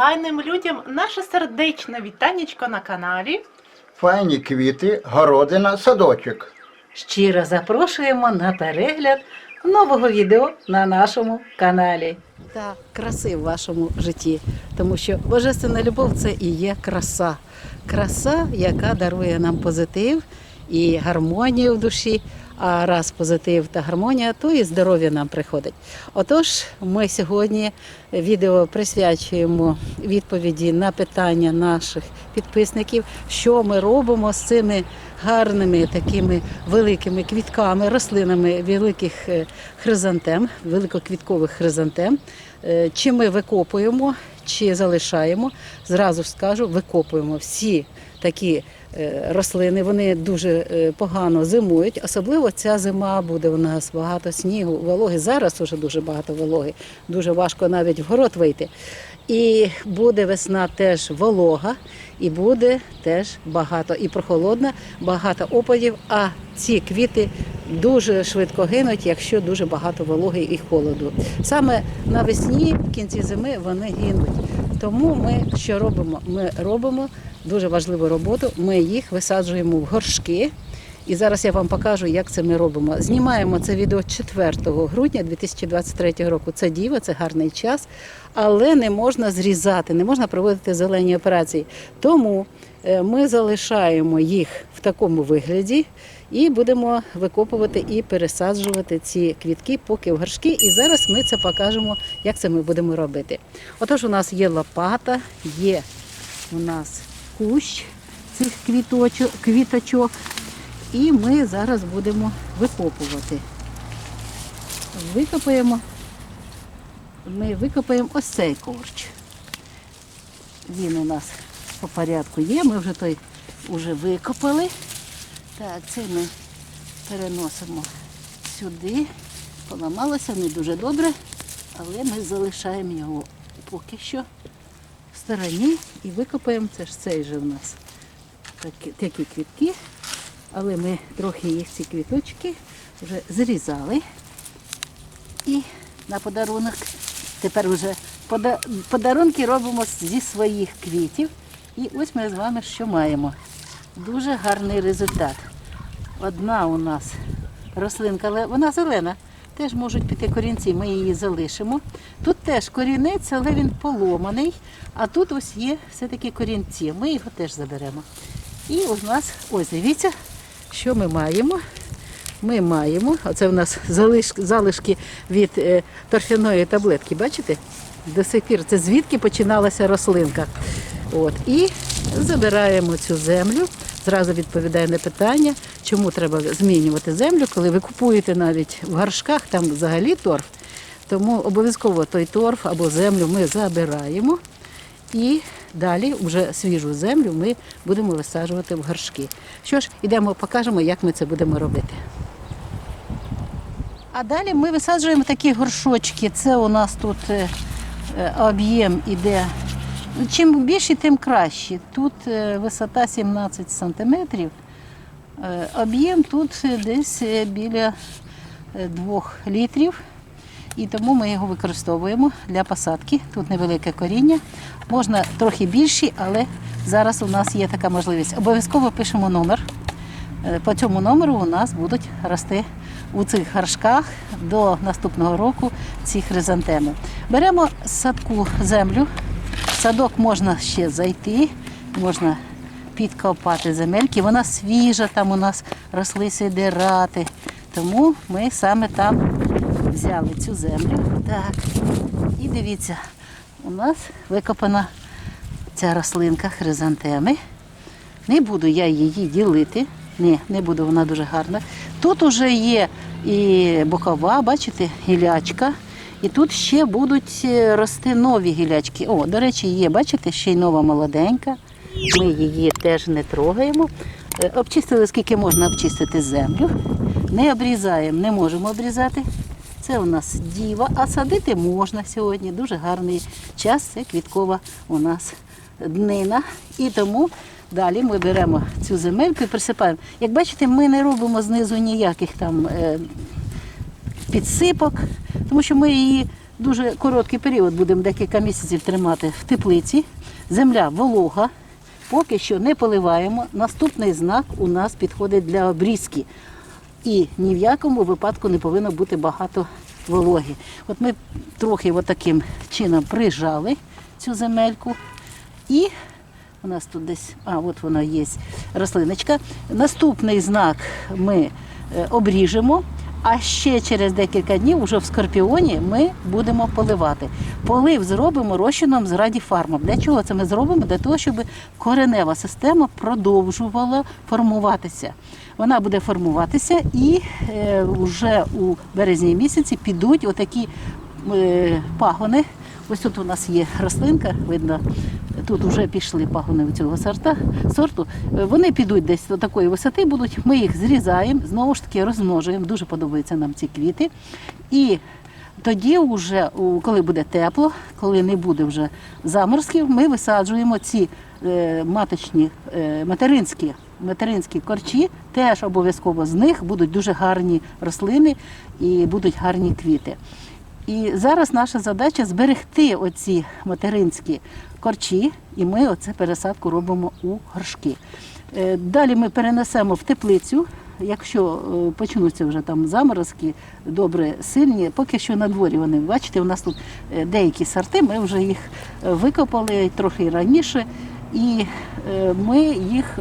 файним людям наше сердечне вітанечко на каналі. Файні квіти, городина, садочок. Щиро запрошуємо на перегляд нового відео на нашому каналі та краси в вашому житті, тому що божественна любов це і є краса. Краса, яка дарує нам позитив і гармонію в душі. А раз позитив та гармонія, то і здоров'я нам приходить. Отож, ми сьогодні відео присвячуємо відповіді на питання наших підписників, що ми робимо з цими гарними такими великими квітками, рослинами великих е, хризантем, великоквіткових хризантем. Е, Чи ми викопуємо, чи залишаємо. Зразу скажу, викопуємо всі такі е, рослини. Вони дуже е, погано зимують. Особливо ця зима буде у нас багато снігу, вологи. Зараз уже дуже багато вологи. Дуже важко навіть в город вийти. І буде весна теж волога, і буде теж багато і прохолодна, багато опадів. А ці квіти дуже швидко гинуть, якщо дуже багато вологи і холоду. Саме навесні, в кінці зими, вони гинуть. Тому ми що робимо? Ми робимо дуже важливу роботу. Ми їх висаджуємо в горшки. І зараз я вам покажу, як це ми робимо. Знімаємо це відео 4 грудня 2023 року. Це діва, це гарний час, але не можна зрізати, не можна проводити зелені операції. Тому е, ми залишаємо їх в такому вигляді і будемо викопувати і пересаджувати ці квітки поки в горшки. І зараз ми це покажемо, як це ми будемо робити. Отож, у нас є лопата, є у нас кущ цих квіточок, квіточок. І ми зараз будемо викопувати. Викопаємо. Ми викопаємо ось цей корч. Він у нас по порядку є. Ми вже той вже викопали. Так, цей ми переносимо сюди. Поламалося не дуже добре, але ми залишаємо його поки що стороні і викопаємо. Це ж цей же в нас такі, такі квітки. Але ми трохи їх ці квіточки вже зрізали. І на подарунок тепер вже подарунки робимо зі своїх квітів. І ось ми з вами що маємо. Дуже гарний результат. Одна у нас рослинка, але вона зелена. Теж можуть піти корінці, ми її залишимо. Тут теж корінець, але він поломаний. А тут ось є все-таки корінці. Ми його теж заберемо. І у нас, ось дивіться, що ми маємо. Ми маємо, оце у нас залишки від е, торфяної таблетки, бачите? До сих пір це звідки починалася рослинка. От, і забираємо цю землю. Зразу відповідає на питання, чому треба змінювати землю, коли ви купуєте навіть в горшках, там взагалі торф. Тому обов'язково той торф або землю ми забираємо. І далі вже свіжу землю ми будемо висаджувати в горшки. Що ж, ідемо, покажемо, як ми це будемо робити. А далі ми висаджуємо такі горшочки. Це у нас тут е, е, об'єм іде. Чим більше, тим краще. Тут е, висота 17 сантиметрів. Е, Об'єм тут десь е, біля 2 літрів. І тому ми його використовуємо для посадки. Тут невелике коріння. Можна трохи більші, але зараз у нас є така можливість. Обов'язково пишемо номер. По цьому номеру у нас будуть рости у цих горшках до наступного року ці хризантеми. Беремо садку землю. Садок можна ще зайти, можна підкопати земельки. Вона свіжа, там у нас росли сидирати. Тому ми саме там взяли цю землю. Так. І дивіться, у нас викопана ця рослинка хризантеми. Не буду я її ділити. Ні, не буду, вона дуже гарна. Тут вже є і бокова, бачите, гілячка. І тут ще будуть е, рости нові гілячки. О, до речі, є, бачите, ще й нова молоденька. Ми її теж не трогаємо. Е, Обчистили, скільки можна обчистити землю. Не обрізаємо, не можемо обрізати. Це у нас діва, а садити можна сьогодні. Дуже гарний час. Це квіткова у нас днина. І тому далі ми беремо цю земельку і присипаємо. Як бачите, ми не робимо знизу ніяких там е, підсипок, тому що ми її дуже короткий період, будемо декілька місяців тримати в теплиці. Земля волога, поки що не поливаємо. Наступний знак у нас підходить для обрізки. І ні в якому випадку не повинно бути багато вологи. От ми трохи таким чином прижали цю земельку. І у нас тут десь, а от вона є рослиночка. Наступний знак ми е, обріжемо, а ще через декілька днів, уже в скорпіоні, ми будемо поливати. Полив зробимо розчином з радіфармом. Для чого це ми зробимо? Для того, щоб коренева система продовжувала формуватися. Вона буде формуватися і е, вже у березні місяці підуть отакі е, пагони. Ось тут у нас є рослинка, видно, тут вже пішли пагони у цього сорта, сорту. Вони підуть десь до такої висоти, будуть. Ми їх зрізаємо, знову ж таки розмножуємо. Дуже подобаються нам ці квіти. І тоді, вже, коли буде тепло, коли не буде вже заморозків, ми висаджуємо ці е, маточні е, материнські. Материнські корчі теж обов'язково з них будуть дуже гарні рослини і будуть гарні квіти. І зараз наша задача зберегти оці материнські корчі, і ми оце пересадку робимо у горшки. Е, Далі ми перенесемо в теплицю. Якщо е, почнуться вже там заморозки, добре сильні, поки що на дворі вони бачите, у нас тут е, деякі сорти, ми вже їх викопали трохи раніше, і ми їх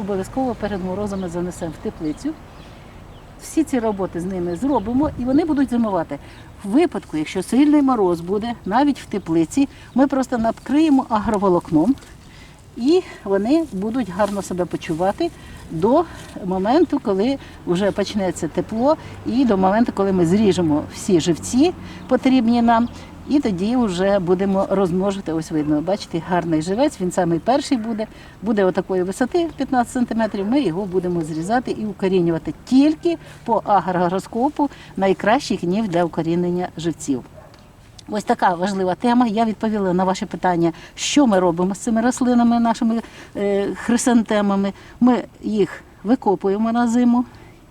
обов'язково перед морозами занесемо в теплицю всі ці роботи з ними зробимо, і вони будуть зимувати. В випадку, якщо сильний мороз буде, навіть в теплиці, ми просто накриємо агроволокном, і вони будуть гарно себе почувати до моменту, коли вже почнеться тепло, і до моменту, коли ми зріжемо всі живці, потрібні нам. І тоді вже будемо розмножити. Ось видно, бачите, гарний живець. Він самий перший буде. Буде отакої висоти 15 см. Ми його будемо зрізати і укорінювати тільки по агрогороскопу найкращих днів для укорінення живців. Ось така важлива тема. Я відповіла на ваше питання, що ми робимо з цими рослинами, нашими е, хризантемами. Ми їх викопуємо на зиму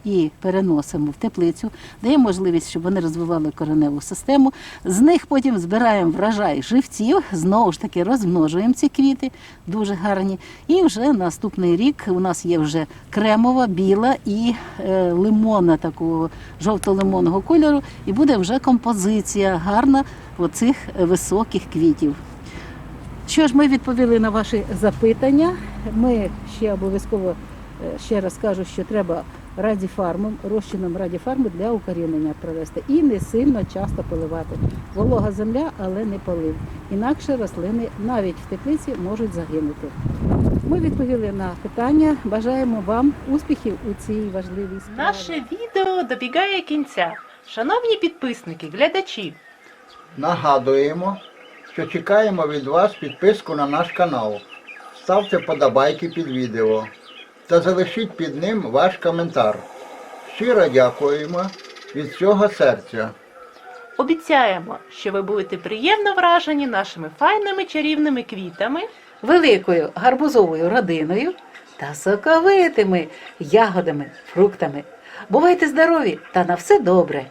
і переносимо в теплицю, даємо можливість, щоб вони розвивали кореневу систему. З них потім збираємо врожай живців, знову ж таки розмножуємо ці квіти, дуже гарні. І вже наступний рік у нас є вже кремова, біла і е, лимонна такого жовто-лимонного кольору, і буде вже композиція гарна оцих високих квітів. Що ж, ми відповіли на ваші запитання. Ми ще обов'язково е, ще раз кажу, що треба радіфармом, розчином радіфарму для укорінення провести і не сильно часто поливати. Волога земля, але не полив. Інакше рослини навіть в теплиці можуть загинути. Ми відповіли на питання. Бажаємо вам успіхів у цій важливій справі. Наше відео добігає кінця. Шановні підписники, глядачі, Нагадуємо, що чекаємо від вас підписку на наш канал. Ставте подобайки під відео та залишіть під ним ваш коментар. Щиро дякуємо від всього серця. обіцяємо, що ви будете приємно вражені нашими файними чарівними квітами. великою гарбузовою родиною та соковитими ягодами, фруктами. Бувайте здорові та на все добре!